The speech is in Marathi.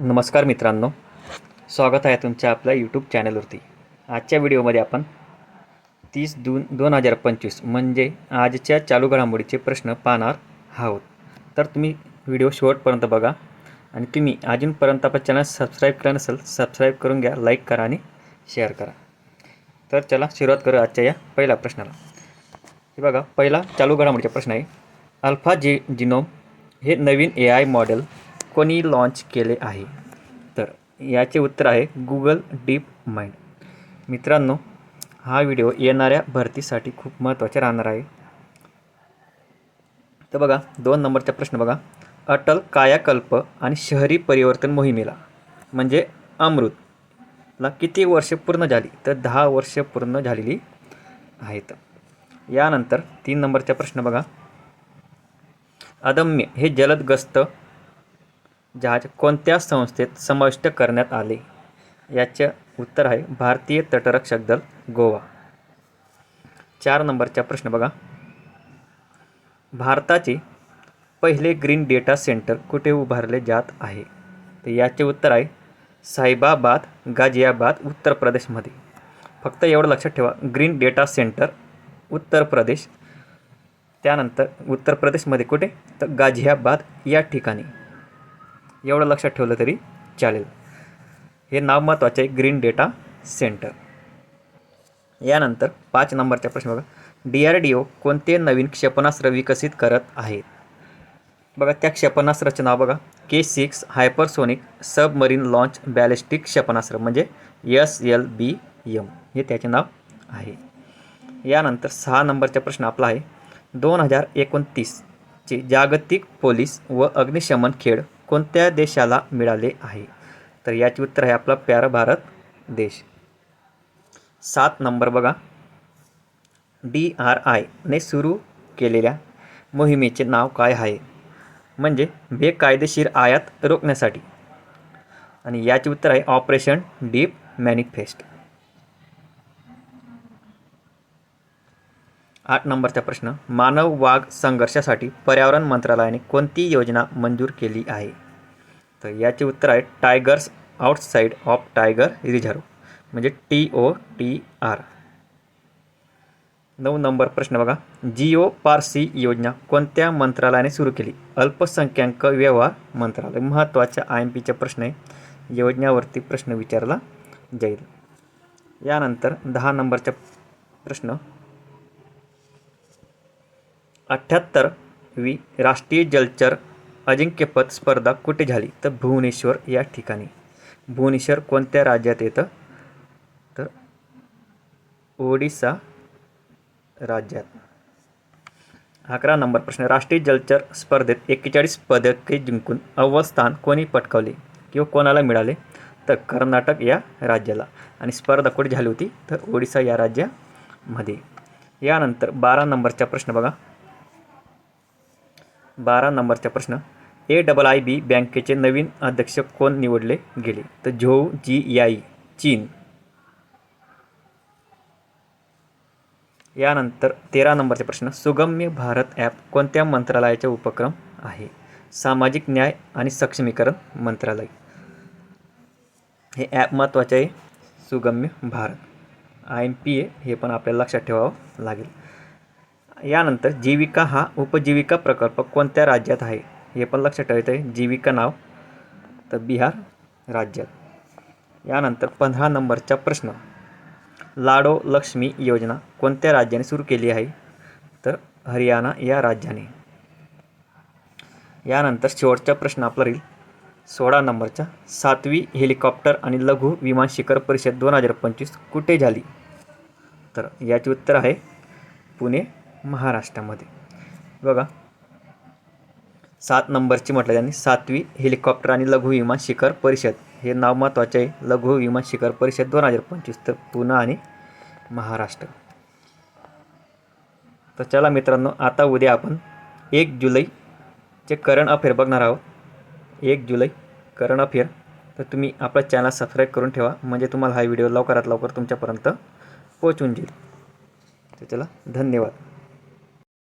नमस्कार मित्रांनो स्वागत आहे तुमच्या आपल्या यूट्यूब चॅनलवरती आजच्या व्हिडिओमध्ये आपण तीस जून दोन हजार पंचवीस म्हणजे आजच्या चालू घडामोडीचे प्रश्न पाहणार आहोत. तर तुम्ही व्हिडिओ शेवटपर्यंत बघा आणि तुम्ही अजूनपर्यंत आपण चॅनल सबस्क्राईब केलं नसेल सबस्क्राईब करून घ्या लाईक करा आणि शेअर करा. तर चला सुरुवात करू आजच्या या पहिल्या प्रश्नाला. हे बघा पहिला चालू घडामोडीचा प्रश्न आहे. अल्फा जी जिनोम हे नवीन ए आय मॉडेल कोणी लॉन्च केले आहे? तर याचे उत्तर आहे गुगल डीप माइंड मित्रांनो हा व्हिडिओ येणाऱ्या भरतीसाठी खूप महत्त्वाचा राहणार आहे. तर बघा दोन नंबरचा प्रश्न बघा. अटल कायाकल्प आणि शहरी परिवर्तन मोहिमेला म्हणजे अमृतला किती वर्षे पूर्ण झाली? तर दहा वर्षे पूर्ण झालेली आहेत. यानंतर तीन नंबरचा प्रश्न बघा. अदम्य हे जलद गस्त जहाज कोणत्या संस्थेत समाविष्ट करण्यात आले? याचे उत्तर आहे भारतीय तटरक्षक दल गोवा. चार नंबरचा प्रश्न बघा. भारताचे पहिले ग्रीन डेटा सेंटर कुठे उभारले जात आहे? तर याचे उत्तर आहे साहिबाबाद गाझियाबाद उत्तर प्रदेशमध्ये. फक्त एवढं लक्षात ठेवा green data centre Uttar Pradesh त्यानंतर उत्तर प्रदेशमध्ये कुठे? तर गाझियाबाद या ठिकाणी. एवढं लक्षात ठेवलं तरी चालेल. हे नाव महत्त्वाचे आहे ग्रीन डेटा सेंटर यानंतर पाच नंबरचा प्रश्न बघा. डी आर डी ओ कोणते नवीन क्षेपणास्त्र विकसित करत आहेत? बघा त्या क्षेपणास्त्राचे नाव बघा. K six hypersonic submarine launch ballistic क्षेपणास्त्र म्हणजे एस एल बी एम हे त्याचे नाव आहे. यानंतर सहा नंबरचा प्रश्न आपला आहे. दोन हजार एकोणतीसचे जागतिक पोलीस व अग्निशमन खेळ कोणत्या देशाला मिळाले आहे? तर याचे उत्तर आहे आपला प्यारा भारत देश. सात नंबर बघा. डी आर आयने सुरू केलेल्या मोहिमेचे नाव काय आहे? म्हणजे बेकायदेशीर आयात रोखण्यासाठी. आणि याचे उत्तर आहे ऑपरेशन डीप मॅनिफेस्ट. आठ नंबरचा प्रश्न. मानव वाघ संघर्षासाठी पर्यावरण मंत्रालयाने कोणती योजना मंजूर केली आहे? तर याचे उत्तर आहे tigers outside of tiger reserve म्हणजे टी ओ टी आर. नऊ नंबर प्रश्न बघा. जिओ पारसी योजना कोणत्या मंत्रालयाने सुरू केली? अल्पसंख्याक व्यवहार मंत्रालय. महत्त्वाच्या आय एम पीचा प्रश्न आहे. योजनेवरती प्रश्न विचारला जाईल. यानंतर दहा नंबरचा प्रश्न. अठ्ठ्याहत्तर वी राष्ट्रीय जलचर अजिंक्यपद स्पर्धा कुठे झाली? तर भुवनेश्वर या ठिकाणी. भुवनेश्वर कोणत्या राज्यात येतं? तर ओडिसा राज्यात. अकरा नंबर प्रश्न. राष्ट्रीय जलचर स्पर्धेत एक्केचाळीस पदके जिंकून अव्वल स्थान कोणी पटकावले किंवा कोणाला मिळाले? तर कर्नाटक या राज्याला. आणि स्पर्धा कुठे झाली होती? तर ओडिसा या राज्यामध्ये. यानंतर बारा नंबरचा प्रश्न बघा. बारा नंबरचा प्रश्न. ए डबल आय बी बँकेचे नवीन अध्यक्ष कोण निवडले गेले? तर झोऊ जी याई चीन. यानंतर तेरा नंबरचा प्रश्न. सुगम्य भारत ॲप कोणत्या मंत्रालयाचा उपक्रम आहे? सामाजिक न्याय आणि सक्षमीकरण मंत्रालय. हे ॲप महत्त्वाचे आहे. Sugamya Bharat. I M P A हे पण आपल्याला लक्षात ठेवावं लागेल. यानंतर जीविका हा उपजीविका प्रकल्प कोणत्या राज्यात आहे? हे पण लक्षात ठेवायचं आहे जीविका नाव तर बिहार राज्यात. यानंतर पंधरा नंबरचा प्रश्न. लाडो लक्ष्मी योजना कोणत्या राज्याने सुरू केली आहे? तर हरियाणा या राज्याने. यानंतर शेवटचा प्रश्न आपला राहील. सोळा नंबरचा. सातवी हेलिकॉप्टर आणि लघु विमान शिखर परिषद दोन हजार पंचवीस कुठे झाली? तर याचे उत्तर आहे पुणे महाराष्ट्रामध्ये. बघा सात नंबरची म्हटलं त्यांनी सातवी हेलिकॉप्टर आणि लघु विमान शिखर परिषद. हे नाव महत्त्वाचे आहे. लघु विमान शिखर परिषद दोन हजार पंचवीस तर पुणे आणि महाराष्ट्र. तर चला मित्रांनो आता उद्या आपण एक जुलैचे करंट अफेअर बघणार आहोत. एक जुलै करंट अफेअर तर तुम्ही आपला चॅनल सबस्क्राईब करून ठेवा. म्हणजे तुम्हाला हा व्हिडिओ लवकरात लवकर तुमच्यापर्यंत पोहोचून जाईल. तर चला धन्यवाद.